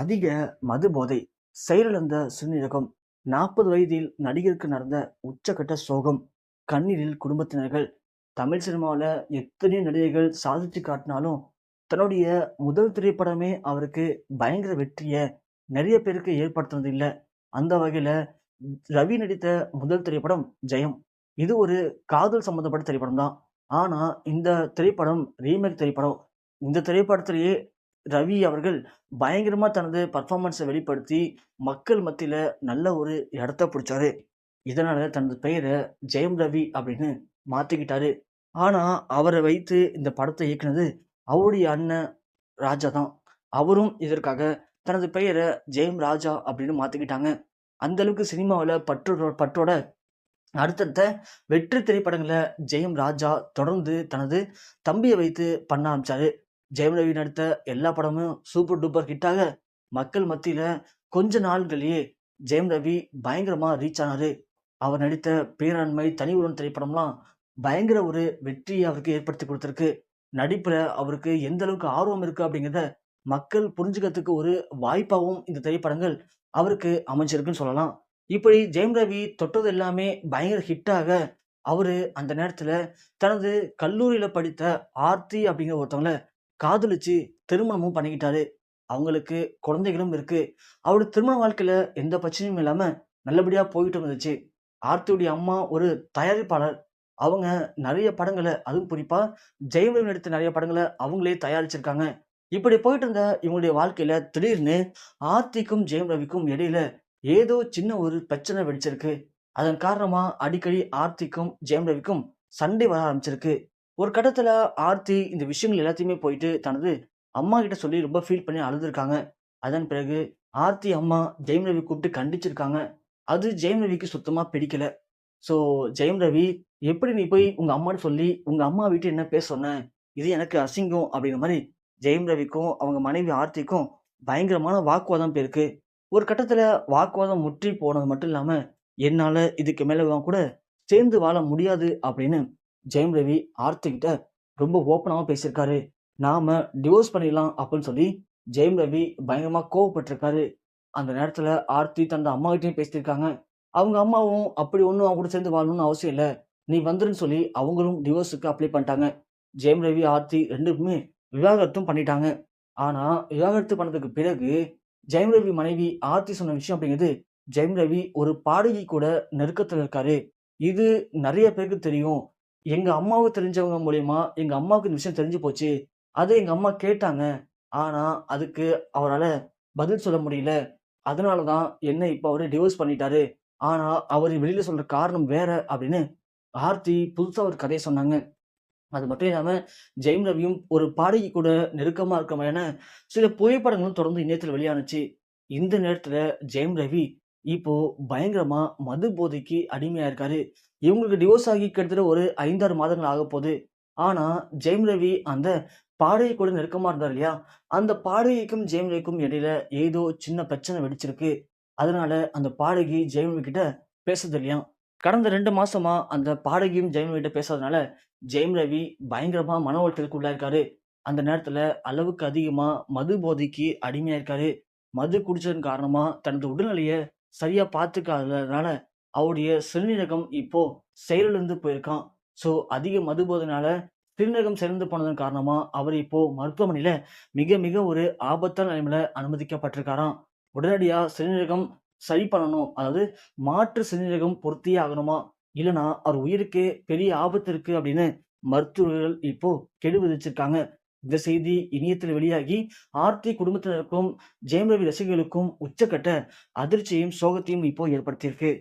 அதிக மது போதை, செயலிழந்த சிறுநீரகம், 40 வயதில் நடிகருக்கு நடந்த உச்சக்கட்ட சோகம், கண்ணீரில் குடும்பத்தினர்கள். தமிழ் சினிமாவில் எத்தனையோ நடிகைகள் சாதித்து காட்டினாலும், தன்னுடைய முதல் திரைப்படமே அவருக்கு பயங்கர வெற்றியை நிறைய பேருக்கு ஏற்படுத்தினது இல்லை அந்த வகையில் ரவி நடித்த முதல் திரைப்படம் ஜெயம். இது ஒரு காதல் சம்பந்தப்பட்ட திரைப்படம் தான். ஆனால் இந்த திரைப்படம் ரீமேக் திரைப்படம். இந்த திரைப்படத்திலேயே ரவி அவர்கள் பயங்கரமாக தனது பர்ஃபார்மன்ஸை வெளிப்படுத்தி, மக்கள் மத்தியில் நல்ல ஒரு இடத்த பிடிச்சாரு. இதனால் தனது பெயரை ஜெயம் ரவி அப்படின்னு மாற்றிக்கிட்டாரு ஆனால் அவரை வைத்து இந்த படத்தை இயக்குனது அவருடைய அண்ணன் ராஜா தான். அவரும் இதற்காக தனது பெயரை ஜெயம் ராஜா அப்படின்னு மாற்றிக்கிட்டாங்க அந்தளவுக்கு சினிமாவில் பற்றோ பற்று பற்றோட அடுத்தடுத்த வெற்றி திரைப்படங்களை ஜெயம் ராஜா தொடர்ந்து தனது தம்பியை வைத்து பண்ண ஆரம்பித்தார் ஜெயம் ரவி நடித்த எல்லா படமும் சூப்பர் டூப்பர் ஹிட்டாக, மக்கள் மத்தியில கொஞ்ச நாள்களையே ஜெயம் ரவி பயங்கரமா ரீச் ஆனாரு. அவர் நடித்த பேராண்மை, தனி ஒருவன் திரைப்படம்லாம் பயங்கர ஒரு வெற்றியை அவருக்கு ஏற்படுத்தி கொடுத்துருக்கு நடிப்புல அவருக்கு எந்த அளவுக்கு ஆர்வம் இருக்கு அப்படிங்கிறத மக்கள் புரிஞ்சுக்கிறதுக்கு ஒரு வாய்ப்பாகவும் இந்த திரைப்படங்கள் அவருக்கு அமைஞ்சிருக்குன்னு சொல்லலாம். இப்படி ஜெயம் ரவி தொட்டது எல்லாமே பயங்கர ஹிட்டாக, அவரு அந்த நேரத்துல தனது கல்லூரியில படித்த ஆர்த்தி அப்படிங்கிற ஒருத்தவங்களை காதலிச்சு திருமணமும் பண்ணிக்கிட்டாரு. அவங்களுக்கு குழந்தைகளும் இருக்கு. அவருடைய திருமண வாழ்க்கையில எந்த பிரச்சனையும் இல்லாம நல்லபடியா போயிட்டு இருந்துச்சு. ஆர்த்தியுடைய அம்மா ஒரு தயாரிப்பாளர். அவங்க நிறைய படங்களை அதுவும் குறிப்பா ஜெயம் ரவி நடித்த நிறைய படங்களை அவங்களே தயாரிச்சிருக்காங்க. இப்படி போயிட்டு இருந்த இவங்களுடைய வாழ்க்கையில திடீர்னு ஆர்த்திக்கும், ஜெயம் ரவிக்கும் இடையில ஏதோ சின்ன ஒரு பிரச்சனை வெடிச்சிருக்கு. அதன் காரணமா அடிக்கடி ஆர்த்திக்கும், ஜெயம் ரவிக்கும் சண்டை வர ஆரம்பிச்சிருக்கு. ஒரு கட்டத்தில் ஆர்த்தி இந்த விஷயங்கள் எல்லாத்தையுமே போயிட்டு தனது அம்மாகிட்ட சொல்லி ரொம்ப ஃபீல் பண்ணி அழுதுருக்காங்க. அதன் பிறகு ஆர்த்தி அம்மா ஜெயம் ரவி கூப்பிட்டு கண்டிச்சிருக்காங்க. அது ஜெயம் ரவிக்கு சுத்தமாக பிடிக்கல. ஸோ ஜெயம் ரவி, "எப்படி நீ போய் உங்கள் அம்மா சொல்லி, உங்கள் அம்மா வீட்டு என்ன பேச சொன்ன? இது எனக்கு அசிங்கம்." அப்படிங்கிற மாதிரி ஜெயம் ரவிக்கும், அவங்க மனைவி ஆர்த்திக்கும் பயங்கரமான வாக்குவாதம் போயிருக்கு. ஒரு கட்டத்தில் வாக்குவாதம் முற்றி போனது மட்டும் இல்லாமல் என்னால் இதுக்கு மேலே கூட சேர்ந்து வாழ முடியாது." அப்படின்னு ஜெயம் ரவி ஆர்த்தி கிட்ட ரொம்ப ஓப்பனாகவும் பேசியிருக்காரு. "நாம டிவோர்ஸ் பண்ணிடலாம்." அப்படின்னு சொல்லி ஜெயம் ரவி பயங்கரமாக கோவப்பட்டிருக்காரு அந்த நேரத்தில் ஆர்த்தி தனது அம்மாகிட்டயும் பேசியிருக்காங்க. அவங்க அம்மாவும், "அப்படி ஒன்றும் அவன் கூட சேர்ந்து வாழணும்னு அவசியம் இல்லை நீ வந்துருன்னு" சொல்லி அவங்களும் டிவோர்ஸுக்கு அப்ளை பண்ணிட்டாங்க. ஜெயம் ரவி, ஆர்த்தி ரெண்டுமே விவாகரத்தும் பண்ணிட்டாங்க. ஆனால் விவாகரத்து பண்ணதுக்கு பிறகு ஜெயம் ரவி மனைவி ஆர்த்தி சொன்ன விஷயம் அப்படிங்கிறது, "ஜெயம் ரவி ஒரு பாடகி கூட நெருக்கத்தில் இருக்காரு. இது நிறைய பேருக்கு தெரியும். எங்கள் அம்மாவுக்கு தெரிஞ்சவங்க மூலயமா எங்கள் அம்மாவுக்கு இந்த விஷயம் தெரிஞ்சு போச்சு. அது எங்கள் அம்மா கேட்டாங்க. ஆனால் அதுக்கு அவரால் பதில் சொல்ல முடியல. அதனால தான் என்ன இப்போ அவர் டிவோர்ஸ் பண்ணிட்டாரு. ஆனால் அவர் வெளியில் சொல்கிற காரணம் வேற." அப்படின்னு ஆர்த்தி புதுசாக ஒரு கதையை சொன்னாங்க. அது மட்டும் இல்லாமல் ஜெயம் ரவியும் ஒரு பாடகி கூட நெருக்கமாக இருக்க மாதிரியான சில புகைப்படங்களும் தொடர்ந்து இணையத்தில் வெளியானுச்சு. இந்த நேரத்தில் ஜெயம் ரவி இப்போ பயங்கரமா மது போதைக்கு அடிமையா இருக்காரு. இவங்களுக்கு டிவோர்ஸ் ஆகி கிட்டத்தட்ட ஒரு 5, 6 மாதங்கள் ஆகப்போது. ஆனா, ஜெயம் ரவி அந்த பாடகி கூட நெருக்கமா இருந்தார் இல்லையா? அந்த பாடகிக்கும், ஜெயம் ரவிக்கும் இடையில ஏதோ சின்ன பிரச்சனை வெடிச்சிருக்கு. அதனால அந்த பாடகி ஜெயம் ரவி கிட்ட பேசுறது இல்லையா கடந்த ரெண்டு மாசமா அந்த பாடகியும் ஜெயம் ரவி கிட்ட பேசாதனால, ஜெயம் ரவி பயங்கரமா மன உளைச்சலுக்கு உள்ளாயிருக்காரு. அந்த நேரத்துல அளவுக்கு அதிகமா மது போதைக்கு அடிமையா இருக்காரு. மது குடிச்சதன் காரணமா தனது உடல்நிலையை சரியா பார்த்துக்காததுனால, அவருடைய சிறுநீரகம் இப்போ செயலிழந்து போயிருக்கான் ஸோ அதிக மது போதைனால சிறுநீரகம் சிறந்து போனதன் காரணமா, அவர் இப்போ மருத்துவமனையில மிக மிக ஒரு ஆபத்தான நிலைமையில அனுமதிக்கப்பட்டிருக்காராம். உடனடியா சிறுநீரகம் சரி பண்ணணும். அதாவது மாற்று சிறுநீரகம் பொருத்தியே ஆகணுமா இல்லைனா அவர் உயிருக்கே பெரிய ஆபத்து இருக்கு அப்படின்னு மருத்துவர்கள் இப்போ கெடு விதிச்சிருக்காங்க. இந்த செய்தி இணையத்தில் வெளியாகி ஆர்த்தி குடும்பத்தினருக்கும், ஜெயம் ரவி ரசிகர்களுக்கும் உச்சக்கட்ட அதிர்ச்சியையும், சோகத்தையும் இப்போ ஏற்படுத்தியிருக்கு.